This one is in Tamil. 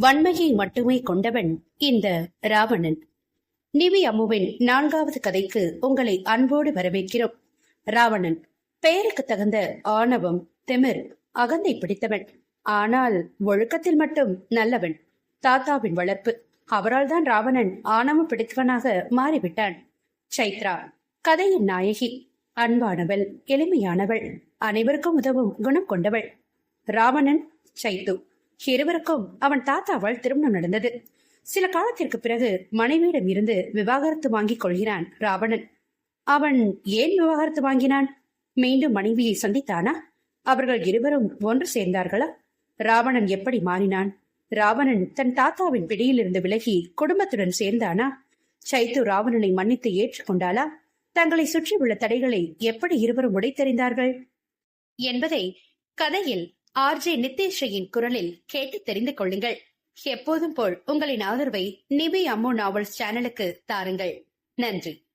வன்மையை மட்டுமே கொண்டவன் இந்த ராவணன். நிவி அம்முவின் நான்காவது கதைக்கு உங்களை அன்போடு வரவேற்கிறோம். ராவணன் பெயருக்கு தகுந்த ஆணவம் திமிர் அகந்தை பிடித்தவன். ஆனால் ஒழுக்கத்தில் மட்டும் நல்லவன் தாத்தாவின் வளர்ப்பு. அவரால் தான் ராவணன் ஆணவம் பிடித்தவனாக மாறிவிட்டான். சைத்ரா கதையின் நாயகி அன்பானவள் எளிமையானவள் அனைவருக்கும் உதவும் குணம் கொண்டவள். ராவணன் சைத்து. இருவருக்கும் அவன் தாத்தாவால் திருமணம் நடந்தது. சில காலத்திற்கு பிறகு மனைவியிடம் இருந்து விவாகரத்து வாங்கிக் கொள்கிறான் ராவணன். அவன் ஏன் விவாகரத்து வாங்கினான்? மீண்டும் மனைவியை சந்தித்தானா? அவர்கள் இருவரும் ஒன்று சேர்ந்தார்களா? ராவணன் எப்படி மாறினான்? ராவணன் தன் தாத்தாவின் பிடியிலிருந்து விலகி குடும்பத்துடன் சேர்ந்தானா? சைத்து ராவணனை மன்னித்து ஏற்றுக்கொண்டாளா? தங்களை சுற்றியுள்ள தடைகளை எப்படி இருவரும் உடைத்தெறிந்தார்கள்? என்பதை கதையில் ஆர்ஜே நித்தேஷையின் குரலில் கேட்டு தெரிந்து கொள்ளுங்கள். எப்போதும் போல் உங்களின் ஆதரவை நிபி அம்மு நாவல்ஸ் சேனலுக்கு தாருங்கள். நன்றி.